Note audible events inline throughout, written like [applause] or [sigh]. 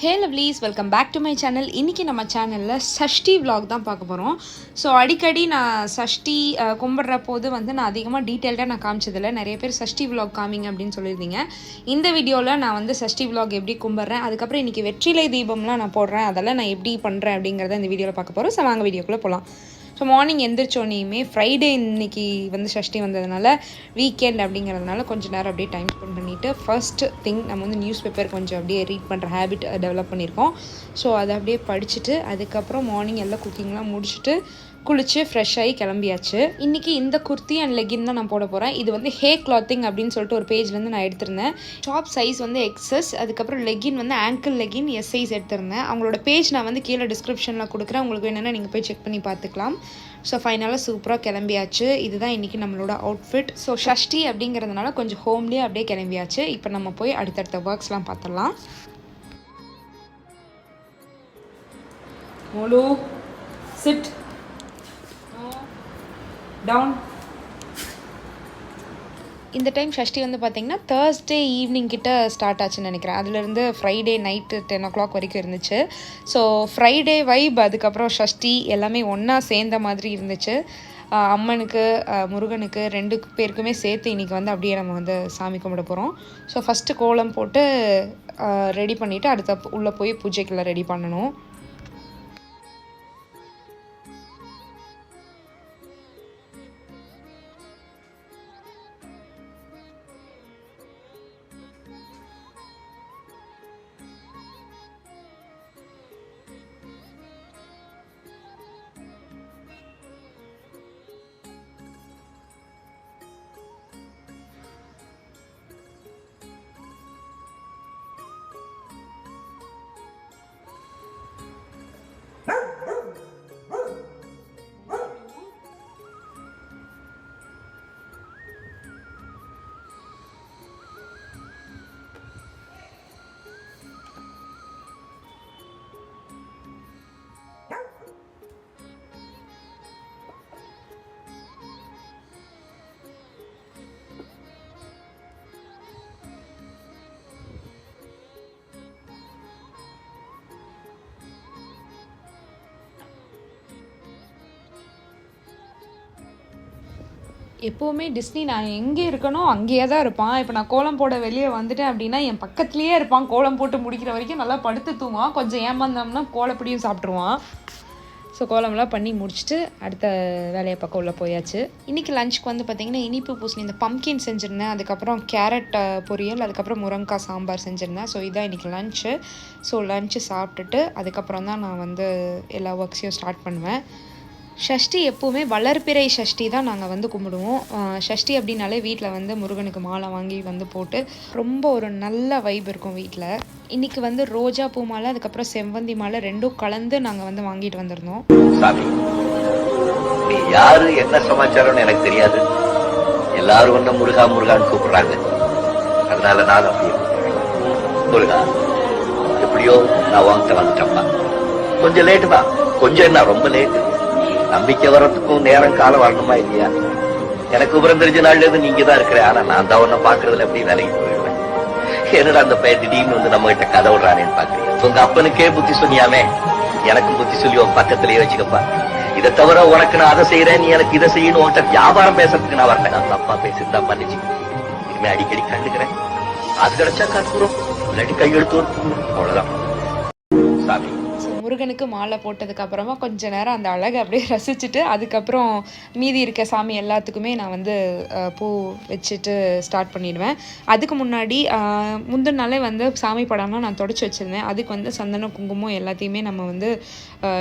Hey lovelies welcome back to my channel இன்றைக்கி நம்ம சேனலில் சஷ்டி விலாக் தான் பார்க்க போகிறோம் ஸோ அடிக்கடி நான் சஷ்டி கும்பிட்ற போது வந்து நான் அதிகமாக டீட்டெயில்டாக நான் காமிச்சதில்ல. நிறைய பேர் சஷ்டி விலாக் காமிங்க அப்படின்னு சொல்லியிருந்தீங்க. இந்த வீடியோவில் நான் வந்து சஷ்டி விலாக் எப்படி கும்பிட்றேன் அதுக்கப்புறம் இன்றைக்கி வெற்றிலை தீபம்லாம் நான் போடுறேன் அதெல்லாம் நான் எப்படி பண்ணுறேன் அப்படிங்கிறத இந்த வீடியோவில் பார்க்க போகிறோம் ஸோ வாங்க வீடியோக்குள்ளே போகலாம் ஸோ மார்னிங் எந்திரிச்சோனையுமே ஃப்ரைடே இன்னைக்கு வந்து ஷஷ்டி வந்ததுனால வீக்கெண்ட் அப்படிங்கிறதுனால கொஞ்சம் நேரம் அப்படியே டைம் ஸ்பெண்ட் பண்ணிவிட்டு ஃபர்ஸ்ட் திங் நம்ம வந்து நியூஸ் பேப்பர் கொஞ்சம் அப்படியே ரீட் பண்ணுற ஹேபிட் டெவலப் பண்ணியிருக்கோம். ஸோ அதை அப்படியே படிச்சுட்டு அதுக்கப்புறம் மார்னிங் எல்லாம் குக்கிங்லாம் முடிச்சுட்டு குளிச்சு ஃப்ரெஷ் ஆகி கிளம்பியாச்சு. இன்றைக்கி இந்த குர்த்தி அண்ட் லெகின் தான் நான் போட போகிறேன் இது வந்து ஹே கிளாத்திங் அப்படின்னு சொல்லிட்டு ஒரு பேஜ்லேருந்து நான் எடுத்திருந்தேன். டாப் சைஸ் வந்து எக்ஸஸ் அதுக்கப்புறம் லெகின் வந்து ஆங்கிள் லெகின் எஸ் சைஸ் எடுத்திருந்தேன். அவங்களோட பேஜ் நான் வந்து கீழே டிஸ்கிரிப்ஷனில் கொடுக்குறேன். உங்களுக்கு வேணும்னா நீங்கள் போய் செக் பண்ணி பார்த்துக்கலாம். ஸோ ஃபைனலாக சூப்பராக கிளம்பியாச்சு. இதுதான் இன்றைக்கி நம்மளோட அவுட்ஃபிட் ஸோ ஷஷ்டி அப்படிங்கிறதுனால கொஞ்சம் ஹோம்லேயே அப்படியே கிளம்பியாச்சு. இப்போ நம்ம போய் அடுத்தடுத்த ஒர்க்ஸ்லாம் பார்த்துடலாம். மோலு சிட் டவுன் இந்த டைம் ஷஷ்டி வந்து பார்த்தீங்கன்னா தேர்ஸ்டே ஈவினிங் கிட்ட ஸ்டார்ட் ஆச்சுன்னு நினைக்கிறேன். அதுலேருந்து Friday night ten o'clock வரைக்கும் இருந்துச்சு. ஸோ ஃப்ரைடே வைப் அதுக்கப்புறம் ஷஷ்டி எல்லாமே ஒன்றா சேர்ந்த மாதிரி இருந்துச்சு. அம்மனுக்கு முருகனுக்கு ரெண்டு பேருக்குமே சேர்த்து இன்றைக்கி வந்து அப்படியே நம்ம வந்து சாமி கும்பிட போகிறோம் ஸோ ஃபஸ்ட்டு கோலம் போட்டு ரெடி பண்ணிவிட்டு அடுத்த உள்ளே போய் பூஜைக்கெல்லாம் ரெடி பண்ணணும். எப்போவுமே டிஸ்னி நான் எங்கே இருக்கனோ அங்கேயே தான் இருப்பான். இப்போ நான் கோலம் போட வெளியே வந்துட்டேன் அப்படின்னா என் பக்கத்துலேயே இருப்பான். கோலம் போட்டு முடிக்கிற வரைக்கும் நல்லா படுத்து தூங்குவான். கொஞ்சம் ஏமாந்தோம்னா கோலப்படியும் சாப்பிட்ருவான் ஸோ கோலம்லாம் பண்ணி முடிச்சுட்டு அடுத்த வேலையை பக்கம் உள்ளே போயாச்சு. இன்றைக்கி லஞ்சுக்கு வந்து பார்த்திங்கன்னா இனிப்பு பூசணி இந்த பம்கின் செஞ்சுருந்தேன். அதுக்கப்புறம் கேரட் பொரியல் அதுக்கப்புறம் முருங்கக்காய் சாம்பார் செஞ்சுருந்தேன். ஸோ இதான் இன்றைக்கி லஞ்சு ஸோ லஞ்சு சாப்பிட்டுட்டு அதுக்கப்புறம் தான் நான் வந்து எல்லா ஒர்க்ஸையும் ஸ்டார்ட் பண்ணுவேன். ஷஷ்டி எப்போவுமே வளர்ப்பிறை ஷஷ்டி தான் நாங்கள் வந்து கும்பிடுவோம். ஷஷ்டி அப்படின்னாலே வீட்டில் வந்து முருகனுக்கு மாலை வாங்கி வந்து போட்டு ரொம்ப ஒரு நல்ல வைப் இருக்கும் வீட்டில் இன்றைக்கி வந்து ரோஜா பூ மாலை அதுக்கப்புறம் செவ்வந்தி மாலை ரெண்டும் கலந்து நாங்கள் வந்து வாங்கிட்டு வந்திருந்தோம். நீ யாரு என்ன சமாச்சாரம்னு எனக்கு தெரியாது. எல்லாரும் ஒண்ணு முருகா முருகான்னு கூப்பிடுறாங்க. அதனால நான் அப்படியே முருகா எப்படியோ நான் வாங்கிட்ட வந்துட்டேன்ப்பா. கொஞ்சம் லேட்டுப்பா கொஞ்சம் என்ன ரொம்ப லேட்டு நம்பிக்கை வர்றதுக்கும் நேரம் காலம் வரணுமா இல்லையா? எனக்கு விவரம் தெரிஞ்ச நாள்ல இருந்து நீங்க தான் இருக்கிற ஆனா நான் தான் உன்ன பாக்குறதுல எப்படி வேலைக்கு போயிடுவேன்? என்னடா அந்த பையன் திடீர்னு வந்து நம்ம கிட்ட கதை விடுறானேன்னு பாக்குறீங்க உங்க அப்பனுக்கே புத்தி சொன்னியாமே? எனக்கும் புத்தி சொல்லி உன் பக்கத்திலேயே வச்சுக்கப்பா. இதை தவிர உனக்கு நான் அதை செய்யறேன் நீ எனக்கு இதை செய்யணும். உன்கிட்ட வியாபாரம் பேசுறதுக்கு நான் வரல நான் தப்பா பேசியிருந்தா பண்ணிச்சு. இனிமே அடிக்கடி கண்டுக்கிறேன். அது கிடைச்சா கற்பூரம் இல்லாட்டி கையெழுத்து அவ்வளவுதான். முருகனுக்கு மாலை போட்டதுக்கு அப்புறமா கொஞ்ச நேரம் அந்த அழகை அப்படியே [laughs] ரசிச்சுட்டு அதுக்கப்புறம் மீதி இருக்க சாமி எல்லாத்துக்குமே நான் வந்து பூ வச்சுட்டு ஸ்டார்ட் பண்ணிடுவேன். அதுக்கு முன்னாடி முந்தின நாளே வந்து சாமி படம்லாம் நான் தொடச்சி வச்சுருந்தேன். அதுக்கு வந்து சந்தனம் குங்குமம் எல்லாத்தையுமே நம்ம வந்து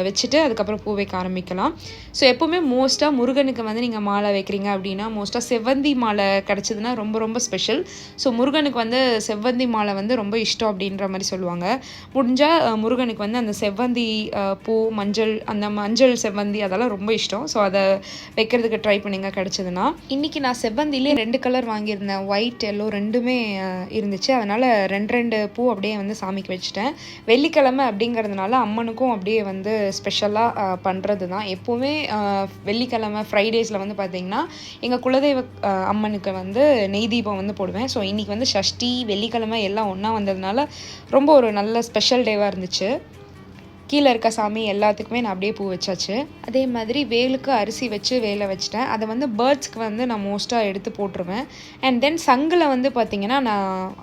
வச்சுட்டு அதுக்கப்புறம் பூ வைக்க ஆரம்பிக்கலாம். ஸோ எப்போவுமே மோஸ்ட்டாக முருகனுக்கு வந்து நீங்கள் மாலை வைக்கிறீங்க அப்படின்னா மோஸ்ட்டாக செவ்வந்தி மாலை கிடச்சிதுன்னா ரொம்ப ரொம்ப ஸ்பெஷல் ஸோ முருகனுக்கு வந்து செவ்வந்தி மாலை வந்து ரொம்ப இஷ்டம் அப்படின்ற மாதிரி சொல்லுவாங்க. முடிஞ்சால் முருகனுக்கு வந்து அந்த செவ்வந்தி செவ்வந்தி பூ மஞ்சள் அந்த மஞ்சள் செவ்வந்தி அதெல்லாம் ரொம்ப இஷ்டம். ஸோ அதை வைக்கிறதுக்கு ட்ரை பண்ணுங்க கிடச்சதுன்னா இன்றைக்கி நான் செவ்வந்திலே ரெண்டு கலர் வாங்கியிருந்தேன். ஒயிட் எல்லோ ரெண்டுமே இருந்துச்சு. அதனால் ரெண்டு ரெண்டு பூ அப்படியே வந்து சாமிக்கு வச்சுட்டேன். வெள்ளிக்கிழமை அப்படிங்கிறதுனால அம்மனுக்கும் அப்படியே வந்து ஸ்பெஷலாக பண்ணுறது தான் எப்போவுமே வெள்ளிக்கிழமை ஃப்ரைடேஸில் வந்து பார்த்திங்கன்னா எங்கள் குலதெய்வ அம்மனுக்கு வந்து நெய் தீபம் வந்து போடுவேன். ஸோ இன்றைக்கி வந்து ஷஷ்டி வெள்ளிக்கிழமை எல்லாம் ஒன்றா வந்ததுனால ரொம்ப ஒரு நல்ல ஸ்பெஷல் டேவாக இருந்துச்சு. கீழே இருக்க சாமி எல்லாத்துக்குமே நான் அப்படியே பூ வச்சாச்சு. அதே மாதிரி வேலுக்கு அரிசி வச்சு வேலை வச்சிட்டேன். அதை வந்து பேர்ட்ஸ்க்கு வந்து நான் மோஸ்ட்டாக எடுத்து போட்டுருவேன். அண்ட் தென் சங்கில் வந்து பார்த்திங்கன்னா நான்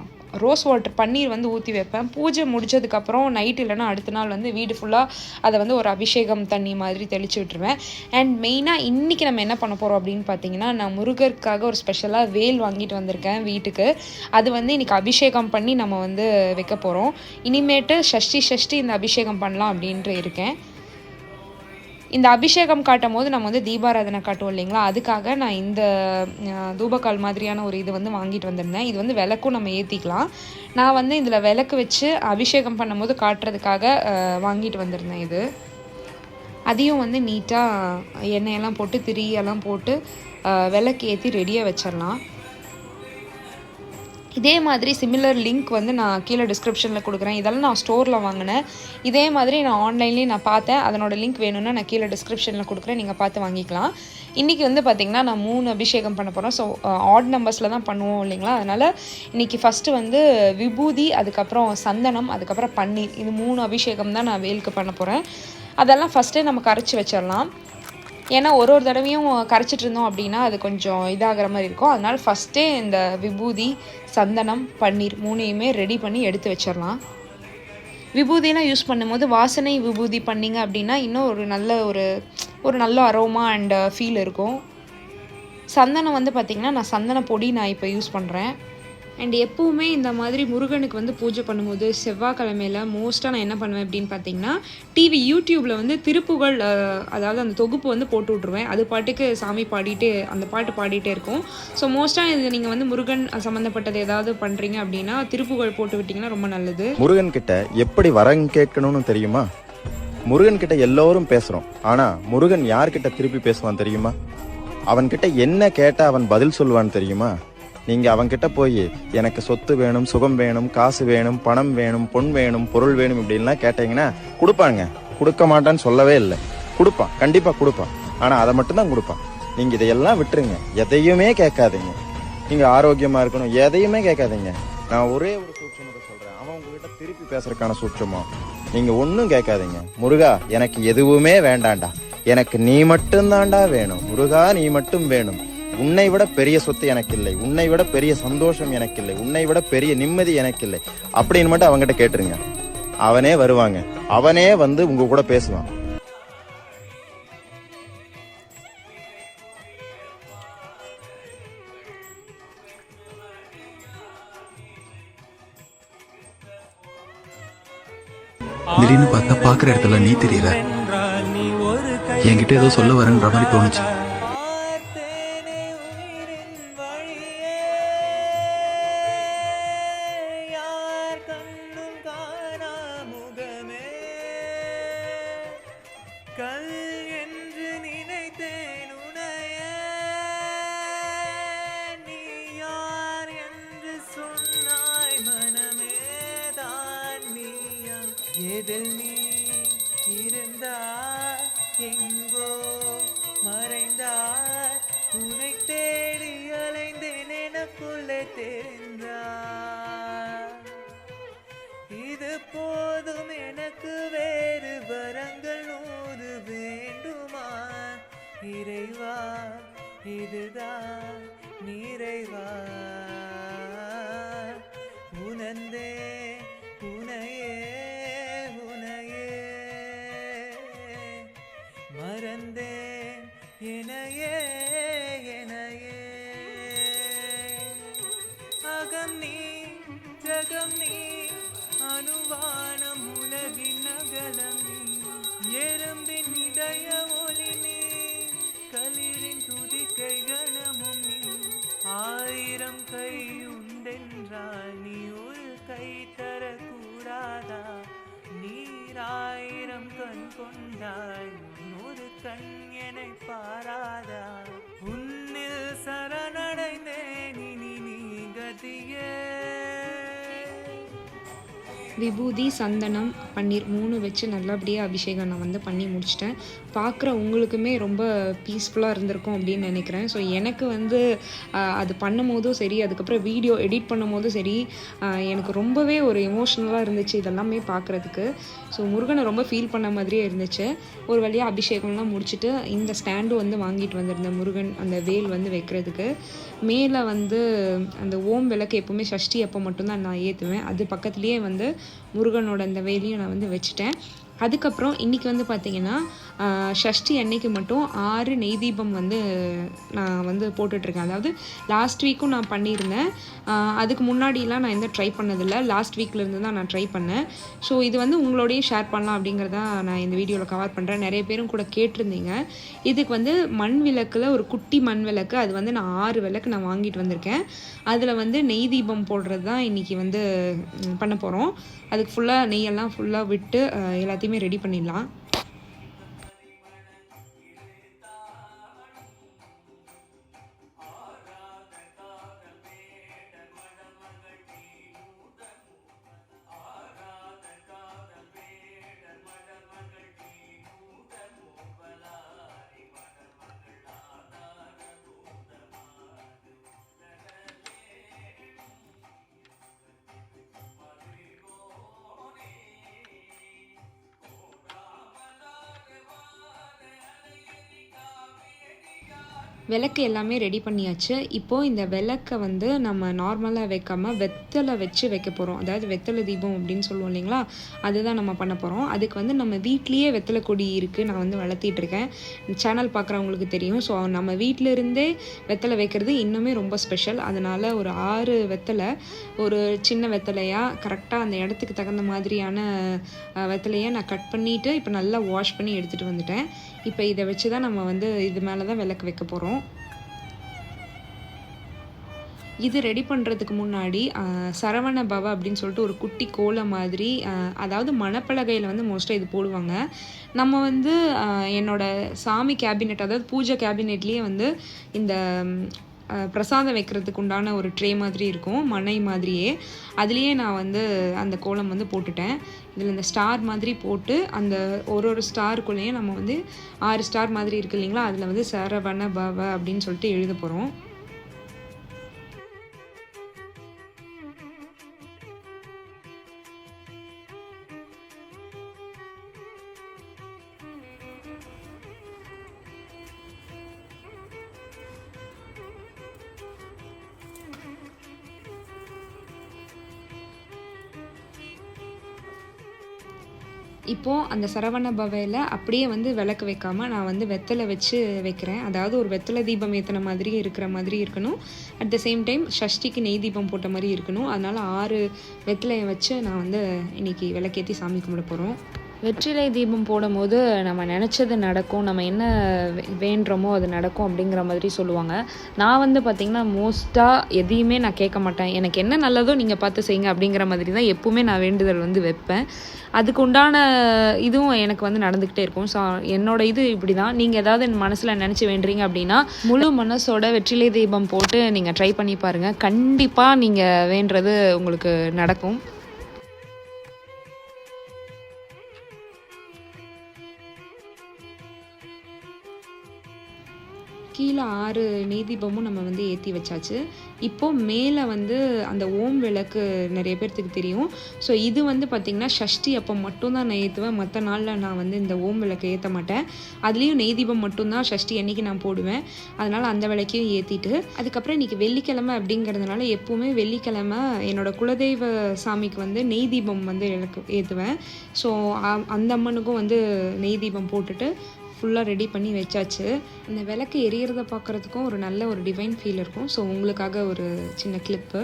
ரோஸ் வாட்டர் பன்னீர் வந்து ஊற்றி வைப்பேன். பூஜை முடிச்சதுக்கப்புறம் நைட் இல்லைன்னா அடுத்த நாள் வந்து வீடு ஃபுல்லாக அதை வந்து ஒரு அபிஷேகம் தண்ணி மாதிரி தெளித்து விட்டுருவேன். அண்ட் மெயினாக இன்றைக்கி நம்ம என்ன பண்ண போகிறோம் அப்படின்னு பார்த்தீங்கன்னா நான் முருகருக்காக ஒரு ஸ்பெஷலாக வேல் வாங்கிட்டு வந்திருக்கேன் வீட்டுக்கு. அது வந்து இன்றைக்கி அபிஷேகம் பண்ணி நம்ம வந்து வைக்க போகிறோம் இனிமேட்டு ஷஷ்டி ஷஷ்டி இந்த அபிஷேகம் பண்ணலாம் அப்படின்ட்டு இருக்கேன். இந்த அபிஷேகம் காட்டும் போது நம்ம வந்து தீபாராதனை காட்டுவோம் இல்லைங்களா? அதுக்காக நான் இந்த தூபக்கால் மாதிரியான ஒரு இது வந்து வாங்கிட்டு வந்திருந்தேன். இது வந்து விளக்கும் நம்ம ஏற்றிக்கலாம் நான் வந்து இதில் விளக்கு வச்சு அபிஷேகம் பண்ணும்போது காட்டுறதுக்காக வாங்கிட்டு வந்திருந்தேன் இது. அதையும் வந்து நீட்டாக எண்ணெயெல்லாம் போட்டு திரியெல்லாம் போட்டு விளக்கு ஏற்றி ரெடியாக வச்சிடலாம். இதே மாதிரி சிமிலர் லிங்க் வந்து நான் கீழே டிஸ்கிரிப்ஷனில் கொடுக்குறேன். இதெல்லாம் நான் ஸ்டோரில் வாங்கினேன். இதே மாதிரி நான் ஆன்லைன்லேயும் நான் பார்த்தேன். அதனோட லிங்க் வேணும்னா நான் கீழே டிஸ்கிரிப்ஷனில் கொடுக்குறேன். நீங்கள் பார்த்து வாங்கிக்கலாம். இன்றைக்கி வந்து பார்த்திங்கன்னா நான் மூணு அபிஷேகம் பண்ண போகிறோம் ஸோ ஆட் நம்பர்ஸில் தான் பண்ணுவோம் இல்லைங்களா? அதனால் இன்றைக்கி ஃபஸ்ட்டு வந்து விபூதி அதுக்கப்புறம் சந்தனம் அதுக்கப்புறம் பன்னீர். இது மூணு அபிஷேகம் தான் நான் வேலுக்கு பண்ண போகிறேன் அதெல்லாம் ஃபஸ்ட்டே நம்ம கரைச்சி வச்சிடலாம். ஏன்னா ஒரு ஒரு தடவையும் கரைச்சிட்டு இருந்தோம் அப்படின்னா அது கொஞ்சம் இதாகிற மாதிரி இருக்கும். அதனால் ஃபஸ்ட்டே இந்த விபூதி சந்தனம் பன்னீர் மூணையுமே ரெடி பண்ணி எடுத்து வச்சிடலாம். விபூதியெலாம் யூஸ் பண்ணும்போது வாசனை விபூதி பண்ணிங்க அப்படின்னா இன்னும் ஒரு நல்ல ஒரு ஒரு நல்ல அரோமா அண்ட் ஃபீல் இருக்கும். சந்தனம் வந்து பார்த்திங்கன்னா நான் சந்தன பொடி நான் இப்போ யூஸ் பண்ணுறேன் அண்ட் எப்போவுமே இந்த மாதிரி முருகனுக்கு வந்து பூஜை பண்ணும்போது செவ்வாய்க்கிழமையில மோஸ்ட்டாக நான் என்ன பண்ணுவேன் அப்படின்னு பார்த்தீங்கன்னா டிவி யூடியூப்பில் வந்து திருப்புகழ் அதாவது அந்த தொகுப்பு வந்து போட்டு விட்ருவேன் அது பாட்டுக்கு சாமி பாடிட்டு அந்த பாட்டு பாடிட்டே இருக்கும். ஸோ மோஸ்ட்டாக இது நீங்கள் வந்து முருகன் சம்மந்தப்பட்டது ஏதாவது பண்ணுறீங்க அப்படின்னா திருப்புகழ் போட்டு விட்டிங்கன்னா ரொம்ப நல்லது. முருகன் கிட்ட எப்படி வரம் கேட்கணும்னு தெரியுமா? முருகன் கிட்ட எல்லோரும் பேசுகிறோம் ஆனால் முருகன் யார்கிட்ட திருப்பி பேசுவான் தெரியுமா? அவன்கிட்ட என்ன கேட்டால் அவன் பதில் சொல்லுவான்னு தெரியுமா? நீங்க அவன்கிட்ட போய் எனக்கு சொத்து வேணும் சுகம் வேணும் காசு வேணும் பணம் வேணும் பொன் வேணும் பொருள் வேணும் இப்படின்லாம் கேட்டீங்கன்னா கொடுப்பாங்க. கொடுக்க மாட்டான்னு சொல்லவே இல்லை. கொடுப்பான். கண்டிப்பா கொடுப்பான். ஆனா அதை மட்டும்தான் கொடுப்பான். நீங்க இதையெல்லாம் விட்டுருங்க. எதையுமே கேட்காதீங்க. நீங்க ஆரோக்கியமா இருக்கணும். எதையுமே கேட்காதீங்க. நான் ஒரே ஒரு சூட்சமத்தை சொல்றேன். அவன் உங்ககிட்ட திருப்பி பேசுறதுக்கான சூட்சமம் நீங்க ஒன்றும் கேட்காதீங்க. முருகா எனக்கு எதுவுமே வேண்டாண்டா எனக்கு நீ மட்டும்தான்டா வேணும். முருகா நீ மட்டும் வேணும். உன்னை விட பெரிய சொத்து எனக்கு இல்லை உன்னை விட பெரிய சந்தோஷம் எனக்கு இல்லை உன்னை விட பெரிய நிம்மதி எனக்கு இல்லை அப்படின்னு மட்டும் அவங்ககிட்ட கேட்டுருங்க. அவனே வருவாங்க. அவனே வந்து உங்க கூட பேசுவான். திடீர்னு பார்த்தா பாக்குற இடத்துல நீ தெரியல. என்கிட்ட ஏதோ சொல்ல வரேன்ற மாதிரி தோணுச்சு. போதும் எனக்கு வேறு வரங்கள் நூறு வேண்டுமா? இறைவா இதுதான் நிறைவா விபூதி சந்தனம் பன்னீர் மூணு வச்சு நல்லபடியாக அபிஷேகம் நான் வந்து பண்ணி முடிச்சிட்டேன். பார்க்குற உங்களுக்குமே ரொம்ப பீஸ்ஃபுல்லாக இருந்திருக்கும் அப்படின்னு நினைக்கிறேன். ஸோ எனக்கு வந்து அது பண்ணும் போதும் சரி அதுக்கப்புறம் வீடியோ எடிட் பண்ணும் போதும் சரி எனக்கு ரொம்பவே ஒரு எமோஷ்னலாக இருந்துச்சு இதெல்லாமே பார்க்குறதுக்கு ஸோ முருகனை ரொம்ப ஃபீல் பண்ண மாதிரியே இருந்துச்சு. ஒரு வழியாக அபிஷேகம்லாம் முடிச்சுட்டு இந்த ஸ்டாண்டும் வந்து வாங்கிட்டு வந்திருந்தேன் முருகன் அந்த வேல் வந்து வைக்கிறதுக்கு. மேலே வந்து அந்த ஓம் விளக்கு எப்போவுமே சஷ்டி அப்போ மட்டும்தான் நான் ஏற்றுவேன் அது பக்கத்துலேயே வந்து முருகனோட அந்த வேலையும் நான் வந்து வச்சுட்டேன். அதுக்கப்புறம் இன்றைக்கி வந்து பார்த்திங்கன்னா ஷஷ்டி அன்னைக்கு மட்டும் ஆறு நெய் தீபம் வந்து நான் வந்து போட்டுட்ருக்கேன். அதாவது லாஸ்ட் வீக்கும் நான் பண்ணியிருந்தேன். அதுக்கு முன்னாடிலாம் நான் எந்த ட்ரை பண்ணதில்லை. லாஸ்ட் வீக்லேருந்து தான் நான் ட்ரை பண்ணேன். ஸோ இது வந்து உங்களோடய ஷேர் பண்ணலாம் அப்படிங்கிறத நான் இந்த வீடியோவில் கவர் பண்ணுறேன் நிறைய பேரும் கூட கேட்டிருந்தீங்க. இதுக்கு வந்து மண் விளக்கில் ஒரு குட்டி மண் விளக்கு. அது வந்து நான் ஆறு விளக்கு நான் வாங்கிட்டு வந்திருக்கேன். அதில் வந்து நெய் தீபம் போடுறது தான் இன்றைக்கி வந்து பண்ண போகிறோம் அதுக்கு ஃபுல்லாக நெய்யெல்லாம் ஃபுல்லாக விட்டு எல்லாத்தையுமே ரெடி பண்ணிடலாம். விளக்கு எல்லாமே ரெடி பண்ணியாச்சு. இப்போது இந்த விளக்கை வந்து நம்ம நார்மலாக வைக்காமல் வெத்தலை வச்சு வைக்க போகிறோம் அதாவது வெத்தலை தீபம் அப்படின்னு சொல்லுவோம் இல்லைங்களா? அதுதான் நம்ம பண்ண போகிறோம் அதுக்கு வந்து நம்ம வீட்லேயே வெத்தலை கொடி இருக்குது நான் வந்து வளர்த்திட்டு இருக்கேன். சேனல் பார்க்குறவங்களுக்கு தெரியும். ஸோ நம்ம வீட்டிலிருந்தே வெத்தலை வைக்கிறது இன்னுமே ரொம்ப ஸ்பெஷல் அதனால் ஒரு ஆறு வெத்தலை ஒரு சின்ன வெத்தலையாக கரெக்டாக அந்த இடத்துக்கு தகுந்த மாதிரியான வெத்தலையை நான் கட் பண்ணிவிட்டு இப்போ நல்லா வாஷ் பண்ணி எடுத்துகிட்டு வந்துட்டேன். இப்போ இதை வச்சு தான் நம்ம வந்து இது மேலே தான் விளக்கு வைக்க போகிறோம் இது ரெடி பண்ணுறதுக்கு முன்னாடி சரவண பவ அப்படின்னு சொல்லிட்டு ஒரு குட்டி கோலம் மாதிரி அதாவது மணப்பலகையில் வந்து மோஸ்ட்டாக இது போடுவாங்க. நம்ம வந்து என்னோட சாமி கேபினெட் அதாவது பூஜை கேபினெட்லேயே வந்து இந்த பிரசாதம் வைக்கிறதுக்கு உண்டான ஒரு ட்ரே மாதிரி இருக்கும் மனை மாதிரியே. அதுலேயே நான் வந்து அந்த கோலம் வந்து போட்டுட்டேன். இதில் இந்த ஸ்டார் மாதிரி போட்டு அந்த ஒரு ஒரு ஸ்டாருக்குள்ளேயும் நம்ம வந்து ஆறு ஸ்டார் மாதிரி இருக்கு இல்லைங்களா? அதில் வந்து சரவண பவ அப்படின்னு சொல்லிட்டு எழுத போகிறோம் அப்போது அந்த சரவண பவையில் அப்படியே வந்து விளக்கு வைக்காமல் நான் வந்து வெத்தலை வச்சு வைக்கிறேன். அதாவது ஒரு வெத்தலை தீபம் ஏற்றின மாதிரி இருக்கிற மாதிரி இருக்கணும். அட் த சேம் டைம் ஷஷ்டிக்கு நெய் தீபம் போட்ட மாதிரி இருக்கணும். அதனால் ஆறு வெத்தலையை வச்சு நான் வந்து இன்னைக்கு விளக்கேற்றி சாமி கும்பிட போகிறோம் வெற்றிலை தீபம் போடும்போது நம்ம நினச்சது நடக்கும் நம்ம என்ன வே- வேண்டுறோமோ அது நடக்கும் அப்படிங்கிற மாதிரி சொல்லுவாங்க. நான் வந்து பார்த்திங்கன்னா மோஸ்ட்டாக எதையுமே நான் கேட்க மாட்டேன். எனக்கு என்ன நல்லதோ நீங்கள் பார்த்து செய்யுங்க அப்படிங்கிற மாதிரி தான் எப்போவுமே நான் வேண்டுதல் வந்து வைப்பேன். அதுக்கு உண்டான இதுவும் எனக்கு வந்து நடந்துக்கிட்டே இருக்கும். ஸோ என்னோட இது இப்படி தான் நீங்கள் ஏதாவது என் மனசில் நினச்சி வேண்டுறீங்க அப்படின்னா முழு மனசோட வெற்றிலை தீபம் போட்டு நீங்கள் ட்ரை பண்ணி பாருங்கள் கண்டிப்பாக நீங்கள் வேண்டுறது உங்களுக்கு நடக்கும். கீழே ஆறு நெய் தீபமும் நம்ம வந்து ஏற்றி வச்சாச்சு. இப்போது மேலே வந்து அந்த ஓம் விளக்கு நிறைய பேர்த்துக்கு தெரியும். ஸோ இது வந்து பார்த்திங்கன்னா ஷஷ்டி அப்போ மட்டும்தான் நான் ஏற்றுவேன் மற்ற நாளில் நான் வந்து இந்த ஓம் விளக்கு ஏற்ற மாட்டேன். அதுலேயும் நெய் தீபம் மட்டும்தான் ஷஷ்டி அன்னைக்கு நான் போடுவேன். அதனால் அந்த விளக்கையும் ஏற்றிட்டு அதுக்கப்புறம் இன்றைக்கி வெள்ளிக்கிழமை அப்படிங்கிறதுனால எப்போவுமே வெள்ளிக்கிழமை என்னோடய குலதெய்வ சாமிக்கு வந்து நெய் தீபம் வந்து எனக்கு ஏற்றுவேன் ஸோ அந்த அம்மனுக்கும் வந்து நெய் தீபம் போட்டுட்டு ஃபுல்லாக ரெடி பண்ணி வச்சாச்சு. இந்த விளக்கு எரியறத பார்க்குறதுக்கும் ஒரு நல்ல ஒரு டிவைன் ஃபீல் இருக்கும். ஸோ உங்களுக்காக ஒரு சின்ன கிளிப்பு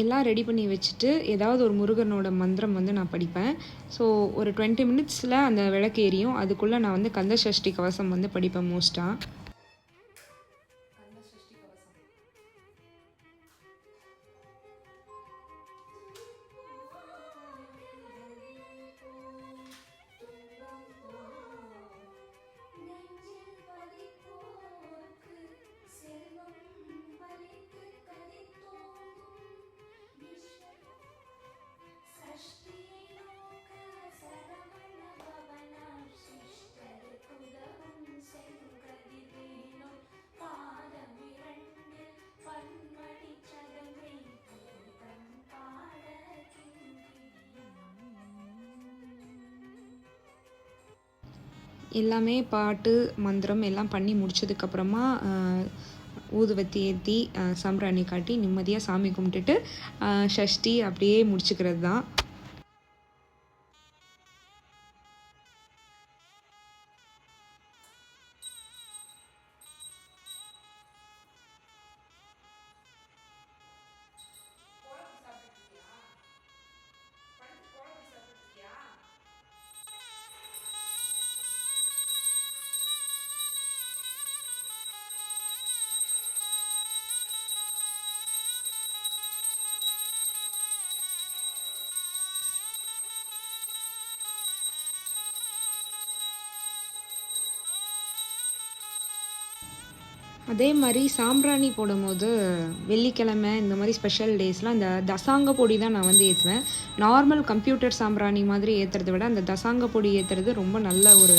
எல்லாம் ரெடி பண்ணி வச்சுட்டு ஏதாவது ஒரு முருகனோட மந்திரம் வந்து நான் படிப்பேன். ஸோ ஒரு டுவெண்ட்டி மினிட்ஸில் அந்த விளக்கு எரியும். அதுக்குள்ளே நான் வந்து கந்த சஷ்டி கவசம் வந்து படிப்பேன் மோஸ்ட்டாக எல்லாமே பாட்டு மந்திரம் எல்லாம் பண்ணி முடிச்சதுக்கப்புறமா ஊதுவத்தி ஏற்றி சாம்பிராணி காட்டி நிம்மதியாக சாமி கும்பிட்டுட்டு ஷஷ்டி அப்படியே முடிச்சுக்கிறது தான் அதே மாதிரி சாம்பிராணி போடும்போது வெள்ளிக்கிழமை இந்த மாதிரி ஸ்பெஷல் டேஸ்லாம் இந்த தசாங்க பொடி தான் நான் வந்து ஏற்றுவேன் நார்மல் கம்ப்யூட்டர் சாம்பிராணி மாதிரி ஏற்றுறத விட அந்த தசாங்க பொடி ஏற்றுறது ரொம்ப நல்ல ஒரு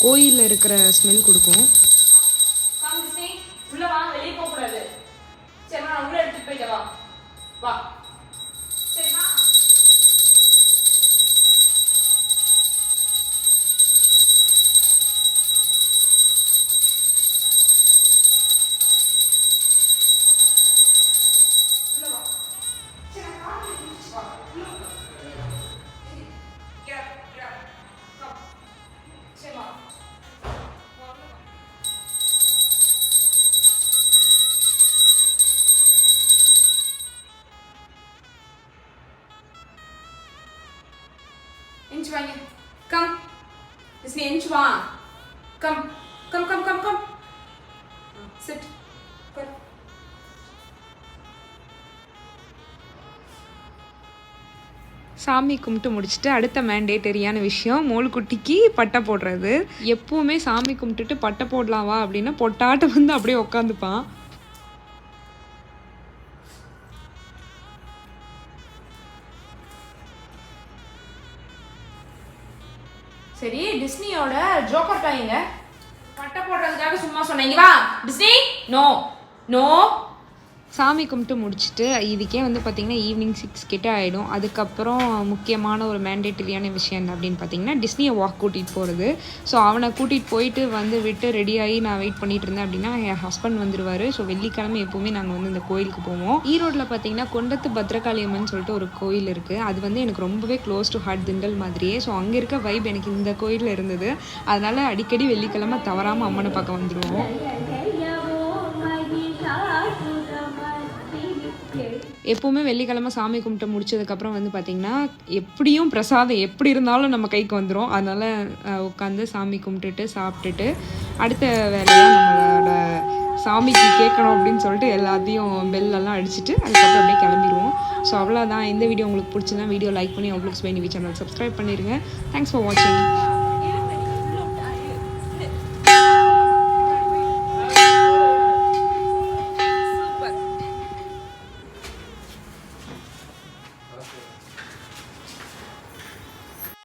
கோயிலில் இருக்கிற ஸ்மெல் கொடுக்கும். கம் டிஸ்னி வா come come come come come sit சாமி கும்பிட்டு முடிச்சுட்டு அடுத்த மேண்டேட்டரியான விஷயம் மோல்குட்டிக்கு பட்டை போடுறது. எப்பவுமே சாமி கும்பிட்டுட்டு பட்டை போடலாம் வா அப்படின்னா பொட்டாட்டம் வந்து அப்படியே உட்காந்துப்பான் ஜோக்கர் பட்டை போடுறதுக்காக சும்மா சொன்னீங்க வா. Disney no. நோ. சாமி கும்பிட்டு முடிச்சுட்டு இதுக்கே வந்து பார்த்திங்கன்னா ஈவினிங் சிக்ஸ் கிட்ட ஆகிடும் அதுக்கப்புறம் முக்கியமான ஒரு மேண்டேட்டரியான விஷயம் என்ன அப்படின்னு பார்த்தீங்கன்னா டிஸ்னியை வாக் கூட்டிகிட்டு போகிறது ஸோ அவனை கூட்டிகிட்டு போயிட்டு வந்து விட்டு ரெடியாகி நான் வெயிட் பண்ணிட்டு இருந்தேன் அப்படின்னா என் ஹஸ்பண்ட் வந்துடுவார் ஸோ வெள்ளிக்கிழமை எப்போவுமே நாங்கள் வந்து இந்த கோயிலுக்கு போவோம். ஈரோட்டில் பார்த்தீங்கன்னா கொண்டத்து பத்ரகாளி அம்மன் சொல்லிட்டு ஒரு கோயில் இருக்குது அது வந்து எனக்கு ரொம்பவே க்ளோஸ் டு ஹார்ட் திண்டல் மாதிரியே. ஸோ அங்கே இருக்க வைப் எனக்கு இந்த கோயிலில் இருந்தது. அதனால் அடிக்கடி வெள்ளிக்கிழமை தவறாமல் அம்மனை பார்க்க வந்துடுவோம் எப்போவுமே வெள்ளிக்கிழமை சாமி கும்பிட்டு முடிச்சதுக்கப்புறம் வந்து பார்த்திங்கன்னா எப்படியும் பிரசாதம் எப்படி இருந்தாலும் நம்ம கைக்கு வந்துடும் அதனால் உட்காந்து சாமி கும்பிட்டுட்டு சாப்பிட்டுட்டு அடுத்த வேலையாக நம்மளோட சாமிக்கு கேட்கணும் அப்படின்னு சொல்லிட்டு எல்லாத்தையும் பெல்லெல்லாம் அடிச்சுட்டு அதுக்கப்புறம் அப்படியே கிளம்பிடுவோம். ஸோ அவ்வளோதான் இந்த வீடியோ உங்களுக்கு பிடிச்சதுன்னா வீடியோ லைக் பண்ணி அவ்வளோக்கு ஸ்பெயின் சேனல் சப்ஸ்கிரைப் பண்ணிடுங்க தேங்க்ஸ் ஃபார் வாட்சிங்